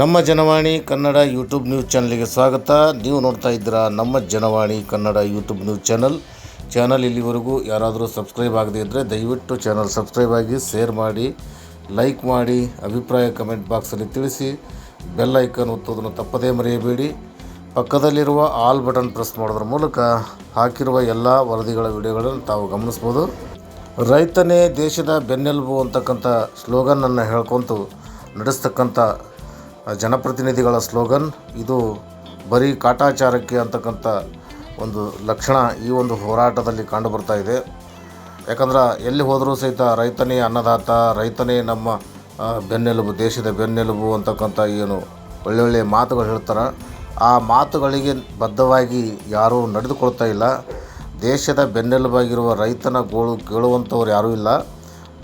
ನಮ್ಮ Janavani Kannada YouTube news ಚಾನಲ್ಗೆ ಸ್ವಾಗತ. ನೀವು ನೋಡ್ತಾ ಇದ್ದೀರಾ ನಮ್ಮ Janavani Kannada YouTube news channel. Channel ಇಲ್ಲಿವರೆಗೂ ಯಾರಾದರೂ ಸಬ್ಸ್ಕ್ರೈಬ್ ಆಗದೇ ಇದ್ದರೆ ದಯವಿಟ್ಟು ಚಾನಲ್ ಸಬ್ಸ್ಕ್ರೈಬ್ ಆಗಿ, ಶೇರ್ ಮಾಡಿ, ಲೈಕ್ ಮಾಡಿ, ಅಭಿಪ್ರಾಯ ಕಮೆಂಟ್ ಬಾಕ್ಸಲ್ಲಿ ತಿಳಿಸಿ, ಬೆಲ್ ಐಕನ್ ಒತ್ತೋದನ್ನು ತಪ್ಪದೇ ಮರೆಯಬೇಡಿ. ಪಕ್ಕದಲ್ಲಿರುವ ಆಲ್ ಬಟನ್ ಪ್ರೆಸ್ ಮಾಡೋದ್ರ ಮೂಲಕ ಹಾಕಿರುವ ಎಲ್ಲ ವರದಿಗಳ ವಿಡಿಯೋಗಳನ್ನು ತಾವು ಗಮನಿಸ್ಬೋದು. ರೈತನೇ ದೇಶದ ಬೆನ್ನೆಲುಬು ಅಂತಕ್ಕಂಥ ಸ್ಲೋಗನನ್ನು ಹೇಳ್ಕೊತು ನಡೆಸ್ತಕ್ಕಂಥ ಜನಪ್ರತಿನಿಧಿಗಳ ಸ್ಲೋಗನ್, ಇದು ಬರೀ ಕಾಟಾಚಾರಕ್ಕೆ ಅಂತಕ್ಕಂಥ ಒಂದು ಲಕ್ಷಣ ಈ ಒಂದು ಹೋರಾಟದಲ್ಲಿ ಕಂಡುಬರ್ತಾ ಇದೆ. ಯಾಕಂದ್ರೆ ಎಲ್ಲಿ ಹೋದರೂ ಸಹಿತ ರೈತನೇ ಅನ್ನದಾತ, ರೈತನೇ ನಮ್ಮ ಬೆನ್ನೆಲುಬು, ದೇಶದ ಬೆನ್ನೆಲುಬು ಅಂತಕ್ಕಂಥ ಏನು ಒಳ್ಳೊಳ್ಳೆ ಮಾತುಗಳು ಹೇಳ್ತಾರೆ. ಆ ಮಾತುಗಳಿಗೆ ಬದ್ಧವಾಗಿ ಯಾರೂ ನಡೆದುಕೊಳ್ತಾ ಇಲ್ಲ. ದೇಶದ ಬೆನ್ನೆಲುಬಾಗಿರುವ ರೈತನ ಗೋಳು ಕೇಳುವಂಥವ್ರು ಯಾರೂ ಇಲ್ಲ.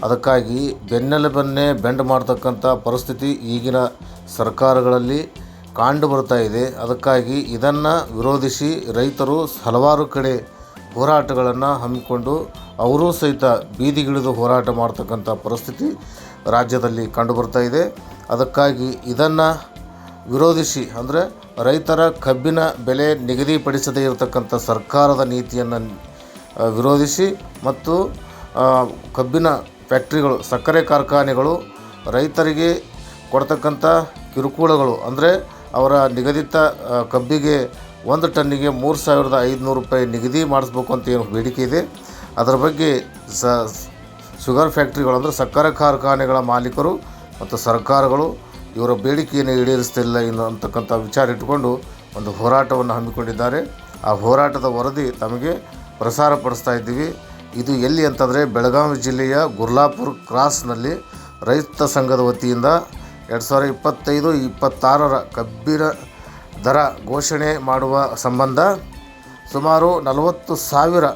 ಅದಕ್ಕಾಗಿ ಬೆನ್ನೆಲುಬನ್ನೇ ಬೆಂಡ್ ಮಾಡತಕ್ಕಂಥ ಪರಿಸ್ಥಿತಿ ಈಗಿನ ಸರ್ಕಾರಗಳಲ್ಲಿ ಕಂಡು ಬರ್ತಾ ಇದೆ. ಅದಕ್ಕಾಗಿ ಇದನ್ನು ವಿರೋಧಿಸಿ ರೈತರು ಹಲವಾರು ಕಡೆ ಹೋರಾಟಗಳನ್ನು ಹಮ್ಮಿಕೊಂಡು ಅವರೂ ಸಹಿತ ಬೀದಿಗಿಳಿದು ಹೋರಾಟ ಮಾಡ್ತಕ್ಕಂಥ ಪರಿಸ್ಥಿತಿ ರಾಜ್ಯದಲ್ಲಿ ಕಂಡುಬರ್ತಾ ಇದೆ. ಅದಕ್ಕಾಗಿ ಇದನ್ನು ವಿರೋಧಿಸಿ ಅಂದರೆ ರೈತರ ಕಬ್ಬಿನ ಬೆಲೆ ನಿಗದಿಪಡಿಸದೇ ಇರತಕ್ಕಂಥ ಸರ್ಕಾರದ ನೀತಿಯನ್ನು ವಿರೋಧಿಸಿ ಮತ್ತು ಕಬ್ಬಿನ ಫ್ಯಾಕ್ಟ್ರಿಗಳು, ಸಕ್ಕರೆ ಕಾರ್ಖಾನೆಗಳು, ರೈತರಿಗೆ ಕೊಡ್ತಕ್ಕಂಥ ಕಿರುಕುಳಗಳು, ಅಂದರೆ ಅವರ ನಿಗದಿತ ಕಬ್ಬಿಗೆ ಒಂದು ಟನ್ನಿಗೆ ಮೂರು ಸಾವಿರದ ಐದುನೂರು ರೂಪಾಯಿ ನಿಗದಿ ಮಾಡಿಸ್ಬೇಕು ಅಂತ ಏನು ಬೇಡಿಕೆ ಇದೆ. ಅದರ ಬಗ್ಗೆ ಸ, ಶುಗರ್ ಫ್ಯಾಕ್ಟ್ರಿಗಳು ಅಂದರೆ ಸಕ್ಕರೆ ಕಾರ್ಖಾನೆಗಳ ಮಾಲೀಕರು ಮತ್ತು ಸರ್ಕಾರಗಳು ಇವರ ಬೇಡಿಕೆಯನ್ನು ಈಡೇರಿಸ್ತಿಲ್ಲ ಇನ್ನು ಅಂತಕ್ಕಂಥ ವಿಚಾರ ಇಟ್ಟುಕೊಂಡು ಒಂದು ಹೋರಾಟವನ್ನು ಹಮ್ಮಿಕೊಂಡಿದ್ದಾರೆ. ಆ ಹೋರಾಟದ ವರದಿ ತಮಗೆ ಪ್ರಸಾರಪಡಿಸ್ತಾ ಇದ್ದೀವಿ. ಇದು ಎಲ್ಲಿ ಅಂತಂದರೆ ಬೆಳಗಾವಿ ಜಿಲ್ಲೆಯ ಗುರ್ಲಾಪುರ್ ಕ್ರಾಸ್ನಲ್ಲಿ ರೈತ ಸಂಘದ ವತಿಯಿಂದ ಎರಡು ಸಾವಿರ ಇಪ್ಪತ್ತೈದು, ಇಪ್ಪತ್ತಾರರ ಕಬ್ಬಿನ ದರ ಘೋಷಣೆ ಮಾಡುವ ಸಂಬಂಧ ಸುಮಾರು ನಲವತ್ತು ಸಾವಿರ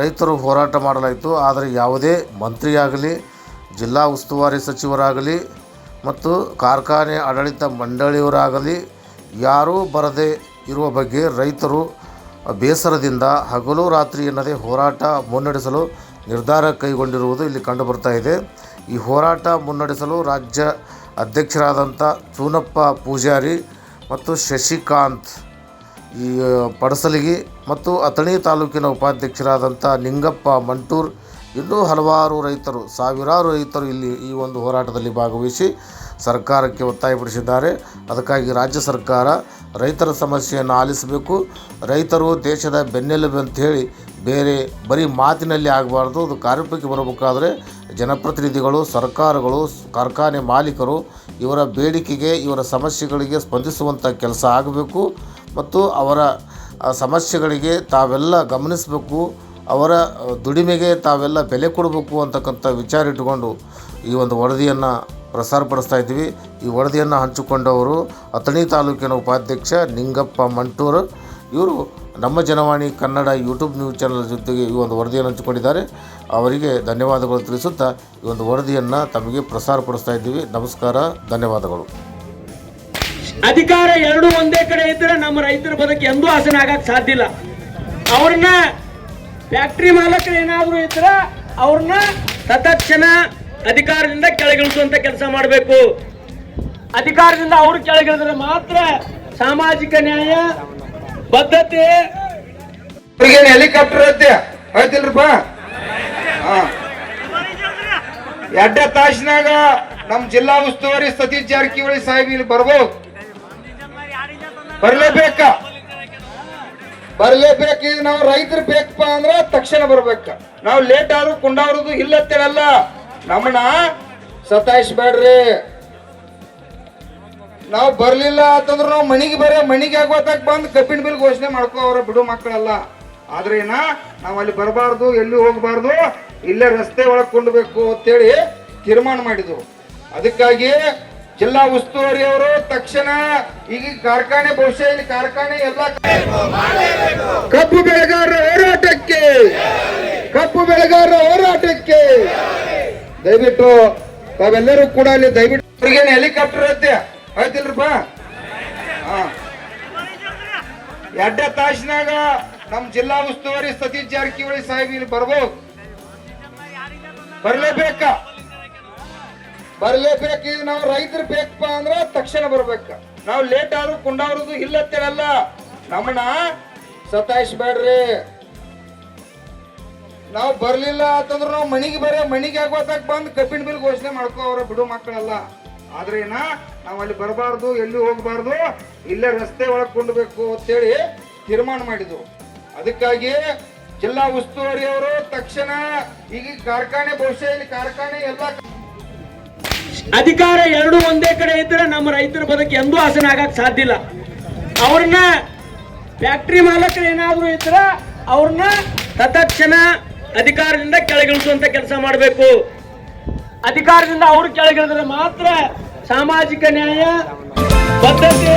ರೈತರು ಹೋರಾಟ ಮಾಡಲಾಯಿತು. ಆದರೆ ಯಾವುದೇ ಮಂತ್ರಿಯಾಗಲಿ, ಜಿಲ್ಲಾ ಉಸ್ತುವಾರಿ ಸಚಿವರಾಗಲಿ ಮತ್ತು ಕಾರ್ಖಾನೆ ಆಡಳಿತ ಮಂಡಳಿಯವರಾಗಲಿ ಯಾರೂ ಬರದೇ ಇರುವ ಬಗ್ಗೆ ರೈತರು ಬೇಸರದಿಂದ ಹಗಲು ರಾತ್ರಿ ಎನ್ನದೇ ಹೋರಾಟ ಮುನ್ನಡೆಸಲು ನಿರ್ಧಾರ ಕೈಗೊಂಡಿರುವುದು ಇಲ್ಲಿ ಕಂಡುಬರ್ತಾ ಇದೆ. ಈ ಹೋರಾಟ ಮುನ್ನಡೆಸಲು ರಾಜ್ಯ ಅಧ್ಯಕ್ಷರಾದಂಥ ಚೂನಪ್ಪ ಪೂಜಾರಿ ಮತ್ತು ಶಶಿಕಾಂತ್, ಈ, ಪಡಸಲಿಗಿ ಮತ್ತು ಅಥಣಿ ತಾಲೂಕಿನ ಉಪಾಧ್ಯಕ್ಷರಾದಂಥ ನಿಂಗಪ್ಪ ಮಂಟೂರ್ ಇನ್ನೂ ಹಲವಾರು ರೈತರು, ಸಾವಿರಾರು ರೈತರು ಇಲ್ಲಿ ಈ ಒಂದು ಹೋರಾಟದಲ್ಲಿ ಭಾಗವಹಿಸಿ ಸರ್ಕಾರಕ್ಕೆ ಒತ್ತಾಯಪಡಿಸಿದ್ದಾರೆ ಅದಕ್ಕಾಗಿ ರಾಜ್ಯ ಸರ್ಕಾರ ರೈತರ ಸಮಸ್ಯೆಯನ್ನು ಆಲಿಸಬೇಕು. ರೈತರು ದೇಶದ ಬೆನ್ನೆಲುಬು ಅಂಥೇಳಿ ಬೇರೆ ಬರೀ ಮಾತಿನಲ್ಲಿ ಆಗಬಾರ್ದು. ಅದು ಕಾರ್ಯಕ್ಕೆ ಬರಬೇಕಾದ್ರೆ ಜನಪ್ರತಿನಿಧಿಗಳು, ಸರ್ಕಾರಗಳು, ಕಾರ್ಖಾನೆ ಮಾಲೀಕರು ಇವರ ಬೇಡಿಕೆಗೆ, ಇವರ ಸಮಸ್ಯೆಗಳಿಗೆ ಸ್ಪಂದಿಸುವಂಥ ಕೆಲಸ ಆಗಬೇಕು. ಮತ್ತು ಅವರ ಸಮಸ್ಯೆಗಳಿಗೆ ತಾವೆಲ್ಲ ಗಮನಿಸಬೇಕು. ಅವರ ದುಡಿಮೆಗೆ ತಾವೆಲ್ಲ ಬೆಲೆ ಕೊಡಬೇಕು ಅಂತಕ್ಕಂಥ ವಿಚಾರ ಇಟ್ಟುಕೊಂಡು ಈ ಒಂದು ವರದಿಯನ್ನು ಪ್ರಸಾರಪಡಿಸ್ತಾ ಇದ್ದೀವಿ. ಈ ವರದಿಯನ್ನು ಹಂಚಿಕೊಂಡವರು ಅಥಣಿ ತಾಲೂಕಿನ ಉಪಾಧ್ಯಕ್ಷ ನಿಂಗಪ್ಪ ಮಂಟೂರು. ಇವರು ನಮ್ಮ Janavani Kannada YouTube news channel ಜೊತೆಗೆ ಈ ಒಂದು ವರದಿಯನ್ನು ಹಂಚಿಕೊಂಡಿದ್ದಾರೆ. ಅವರಿಗೆ ಧನ್ಯವಾದಗಳು ತಿಳಿಸುತ್ತಾ ಈ ಒಂದು ವರದಿಯನ್ನು ತಮಗೆ ಪ್ರಸಾರಪಡಿಸ್ತಾ ಇದ್ದೀವಿ. ನಮಸ್ಕಾರ, ಧನ್ಯವಾದಗಳು. ಅಧಿಕಾರ ಎರಡು ಒಂದೇ ಕಡೆ ಇದ್ದರೆ ನಮ್ಮ ರೈತರ ಬದುಕು ಎಂದೂ ಆಸನ ಆಗಕ್ಕೆ ಸಾಧ್ಯ ಇಲ್ಲ. ಅವ್ರನ್ನ ಫ್ಯಾಕ್ಟ್ರಿ ಮಾಲಕರು ಏನಾದರೂ ಇದ್ರ ಅವ್ರನ್ನ ತತಕ್ಷಣ ಅಧಿಕಾರದಿಂದ ಕೆಳಗಿಳಿಸುವಂತ ಕೆಲಸ ಮಾಡಬೇಕು. ಅಧಿಕಾರದಿಂದ ಅವರು ಕೆಳಗಿಳಿದ್ರೆ ಮಾತ್ರ ಸಾಮಾಜಿಕ ನ್ಯಾಯ ಬದ್ಧತೆ ಹೆಲಿಕಾಪ್ಟರ್ ಐತೆ? ಐತಿಲ್ರಪ್ಪ ಎಡ್ಡ ತಾಸಿನಾಗ ನಮ್ ಜಿಲ್ಲಾ ಉಸ್ತುವಾರಿ ಸತೀಶ್ ಜಾರಕಿಹೊಳಿ ಸಾಹೇಬ್ ಇಲ್ಲಿ ಬರ್ಬೋದು. ಬರ್ಲೇಬೇಕ? ಬರ್ಲೇಬೇಕು ನಾವು ರೈತರು ಬೇಕಪ್ಪ ಅಂದ್ರೆ ತಕ್ಷಣ ಬರ್ಬೇಕ. ನಾವು ಲೇಟ್ ಆದ್ರೂ ಕುಂಡಾವ್ರದು ಇಲ್ಲತ್ತೇಳಲ್ಲ ನಮ್ಮನ್ನ ಸತಾಯಿಸ್ಬೇಡ್ರಿ. ನಾವು ಬರ್ಲಿಲ್ಲ ಅಂತಂದ್ರೆ ನಾವು ಮನಿಗೆ ಬರ ಮನಿಗೆ ಆಗೋತಾಗ ಬಂದು ಕಬ್ಬಿನ ಬಿಲ್ ಘೋಷಣೆ ಮಾಡ್ಕೋ ಅವ್ರ ಬಿಡು ಮಕ್ಕಳಲ್ಲ. ಆದ್ರೆ ಏನ ನಾವು ಅಲ್ಲಿ ಬರಬಾರ್ದು, ಎಲ್ಲಿ ಹೋಗ್ಬಾರ್ದು, ಇಲ್ಲೇ ರಸ್ತೆ ಒಳಗೆ ಕೊಂಡ್ಬೇಕು ಅಂತೇಳಿ ತೀರ್ಮಾನ ಮಾಡಿದ್ರು. ಅದಕ್ಕಾಗಿ ಜಿಲ್ಲಾ ಉಸ್ತುವಾರಿ ಅವರು ತಕ್ಷಣ ಈಗ ಕಾರ್ಖಾನೆ ಬಹುಶಃ ಇಲ್ಲಿ ಕಾರ್ಖಾನೆ ಎಲ್ಲ ಕಬ್ಬು ಬೆಳೆಗಾರರ ಹೋರಾಟಕ್ಕೆ. ಕಬ್ಬು ಬೆಳೆಗಾರರ ಹೋರಾಟಕ್ಕೆ. ದಯವಿಟ್ಟು ತಾವೆಲ್ಲರೂ ಕೂಡ ಅಲ್ಲಿ ದಯವಿಟ್ಟು ಅವ್ರಿಗೇನು ಹೆಲಿಕಾಪ್ಟರ್ ಐತೆ ಐತಿಲ್ರಪ್ಪ ಹಾ. ಎಡ್ಡ ತಾಸಿನಾಗ ನಮ್ ಜಿಲ್ಲಾ ಉಸ್ತುವಾರಿ ಸತೀಶ್ ಜಾರಕಿಹೊಳಿ ಸಾಹೇಬ್ ಇಲ್ಲಿ ಬರ್ಬೋದು. ಬರ್ಲೇಬೇಕ? ಬರ್ಲೇಬೇಕು, ಇದು ನಾವು ರೈತರು ಬೇಕಪ್ಪ ಅಂದ್ರೆ ತಕ್ಷಣ ಬರ್ಬೇಕ. ನಾವು ಲೇಟ್ ಆದ್ರೂ ಕುಂಡಾವ್ರದು ಇಲ್ಲತ್ತೇಳಲ್ಲ ನಮ್ಮನ್ನ ಸತಾಯಿಸ್ಬೇಡ್ರಿ ನಾವು ಬರ್ಲಿಲ್ಲ ಅಂತಂದ್ರೆ ನಾವು ಮನಿಗೆ ಬರೇ ಮನಿಗೆ ಆಗೋತಾಗ ಬಂದು ಕಬ್ಬಿನ ಬಿಲ್ ಘೋಷಣೆ ಮಾಡ್ಕೋ ಅವ್ರ ಬಿಡು ಮಕ್ಕಳೆಲ್ಲ. ಆದ್ರೆ ಏನ, ನಾವು ಅಲ್ಲಿ ಬರಬಾರ್ದು, ಎಲ್ಲಿ ಹೋಗ್ಬಾರ್ದು, ಇಲ್ಲೇ ರಸ್ತೆ ಒಳಗೆ ಕೊಂಡ್ಬೇಕು ಅಂತೇಳಿ ತೀರ್ಮಾನ ಮಾಡಿದ್ರು ಅದಕ್ಕಾಗಿ ಜಿಲ್ಲಾ ಉಸ್ತುವಾರಿ ಅವರು ತಕ್ಷಣ ಈಗ ಕಾರ್ಖಾನೆ, ಬಹುಶಃ ಇಲ್ಲಿ ಕಾರ್ಖಾನೆ ಎಲ್ಲ ಅಧಿಕಾರ ಎರಡು ಒಂದೇ ಕಡೆ ಇದ್ರೆ ನಮ್ಮ ರೈತರ ಬದುಕು ಎಂದೂ ಹಸನ ಆಗಕ್ ಸಾಧ್ಯ ಇಲ್ಲ. ಅವ್ರನ್ನ ಫ್ಯಾಕ್ಟ್ರಿ ಮಾಲಕರು ಏನಾದರೂ ಇದ್ರ ಅವ್ರನ್ನ ತತ್ಕ್ಷಣ ಅಧಿಕಾರದಿಂದ ಕೆಳಗಿಳಿಸುವಂತ ಕೆಲಸ ಮಾಡಬೇಕು. ಅಧಿಕಾರದಿಂದ ಅವ್ರು ಕೆಳಗಿಳಿದ್ರೆ ಮಾತ್ರ ಸಾಮಾಜಿಕ ನ್ಯಾಯ ಬದ್ಧತೆ